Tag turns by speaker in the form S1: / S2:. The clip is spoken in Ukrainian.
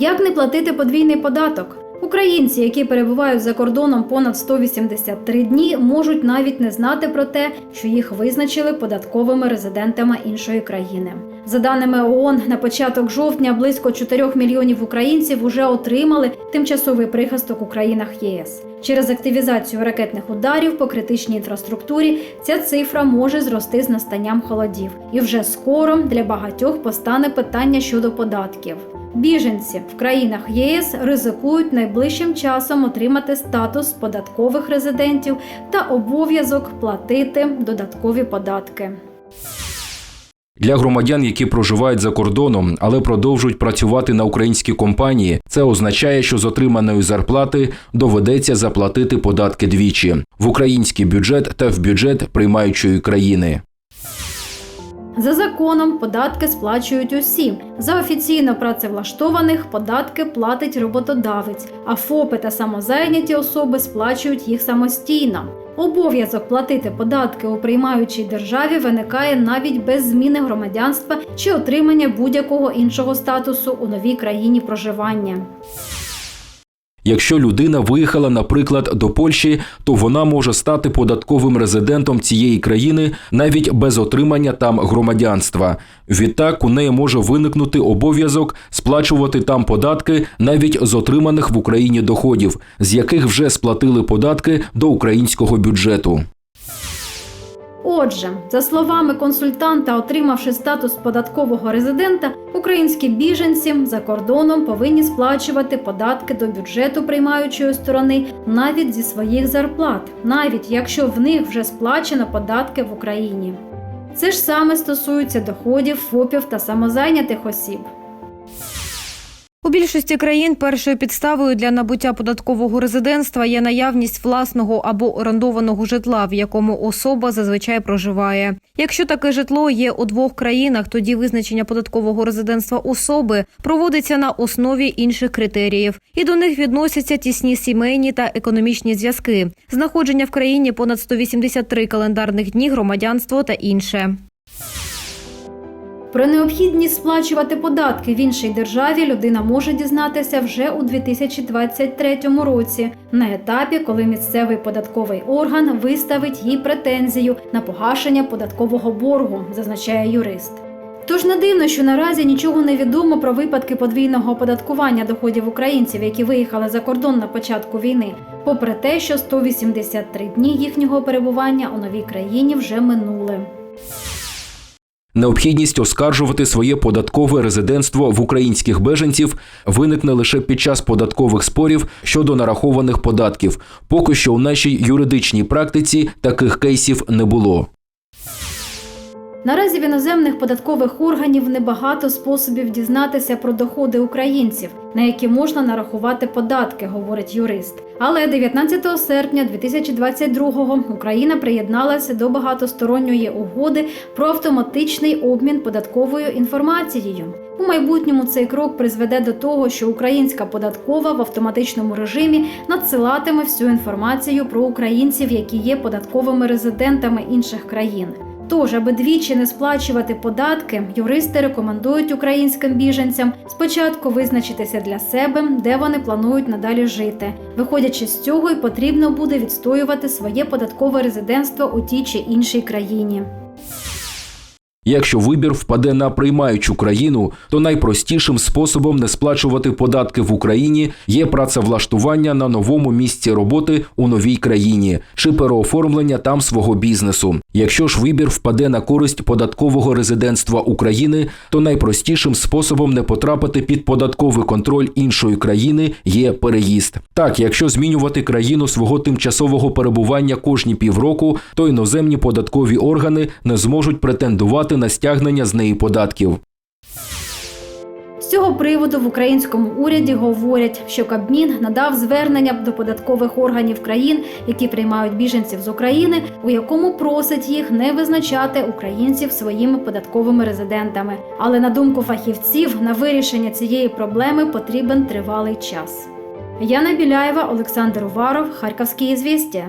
S1: Як не платити подвійний податок? Українці, які перебувають за кордоном понад 183 дні, можуть навіть не знати про те, що їх визначили податковими резидентами іншої країни. За даними ООН, на початок жовтня близько 4 мільйонів українців уже отримали тимчасовий прихисток у країнах ЄС. Через активізацію ракетних ударів по критичній інфраструктурі ця цифра може зрости з настанням холодів, і вже скоро для багатьох постане питання щодо податків. Біженці в країнах ЄС ризикують найближчим часом отримати статус податкових резидентів та обов'язок платити додаткові податки.
S2: Для громадян, які проживають за кордоном, але продовжують працювати на українські компанії, це означає, що з отриманої зарплати доведеться заплатити податки двічі в український бюджет та в бюджет приймаючої країни.
S1: За законом податки сплачують усі. За офіційно працевлаштованих податки платить роботодавець, а ФОПи та самозайняті особи сплачують їх самостійно. Обов'язок платити податки у приймаючій державі виникає навіть без зміни громадянства чи отримання будь-якого іншого статусу у новій країні проживання.
S2: Якщо людина виїхала, наприклад, до Польщі, то вона може стати податковим резидентом цієї країни навіть без отримання там громадянства. Відтак у неї може виникнути обов'язок сплачувати там податки навіть з отриманих в Україні доходів, з яких вже сплатили податки до українського бюджету.
S1: Отже, за словами консультанта, отримавши статус податкового резидента, українські біженці за кордоном повинні сплачувати податки до бюджету приймаючої сторони навіть зі своїх зарплат, навіть якщо в них вже сплачено податки в Україні. Це ж саме стосується доходів, ФОПів та самозайнятих осіб.
S3: У більшості країн першою підставою для набуття податкового резидентства є наявність власного або орендованого житла, в якому особа зазвичай проживає. Якщо таке житло є у двох країнах, тоді визначення податкового резидентства особи проводиться на основі інших критеріїв, і до них відносяться тісні сімейні та економічні зв'язки, знаходження в країні понад 183 календарних дні, громадянство та інше.
S1: Про необхідність сплачувати податки в іншій державі людина може дізнатися вже у 2023 році, на етапі, коли місцевий податковий орган виставить їй претензію на погашення податкового боргу, зазначає юрист. Тож не дивно, що наразі нічого не відомо про випадки подвійного оподаткування доходів українців, які виїхали за кордон на початку війни, попри те, що 183 дні їхнього перебування у новій країні вже минули.
S2: Необхідність оскаржувати своє податкове резидентство в українських беженців виникне лише під час податкових спорів щодо нарахованих податків. Поки що у нашій юридичній практиці таких кейсів не було.
S1: Наразі в іноземних податкових органів небагато способів дізнатися про доходи українців, на які можна нарахувати податки, говорить юрист. Але 19 серпня 2022-го Україна приєдналася до багатосторонньої угоди про автоматичний обмін податковою інформацією. У майбутньому цей крок призведе до того, що українська податкова в автоматичному режимі надсилатиме всю інформацію про українців, які є податковими резидентами інших країн. Тож, аби двічі не сплачувати податки, юристи рекомендують українським біженцям спочатку визначитися для себе, де вони планують надалі жити. Виходячи з цього, і потрібно буде відстоювати своє податкове резидентство у тій чи іншій країні.
S2: Якщо вибір впаде на приймаючу країну, то найпростішим способом не сплачувати податки в Україні є працевлаштування на новому місці роботи у новій країні чи переоформлення там свого бізнесу. Якщо ж вибір впаде на користь податкового резидентства України, то найпростішим способом не потрапити під податковий контроль іншої країни є переїзд. Так, якщо змінювати країну свого тимчасового перебування кожні півроку, то іноземні податкові органи не зможуть претендувати на стягнення з неї податків.
S1: З цього приводу в українському уряді говорять, що Кабмін надав звернення до податкових органів країн, які приймають біженців з України, у якому просить їх не визначати українців своїми податковими резидентами. Але на думку фахівців, на вирішення цієї проблеми потрібен тривалий час. Яна Біляєва, Олександр Уваров, Харківські ізвістія.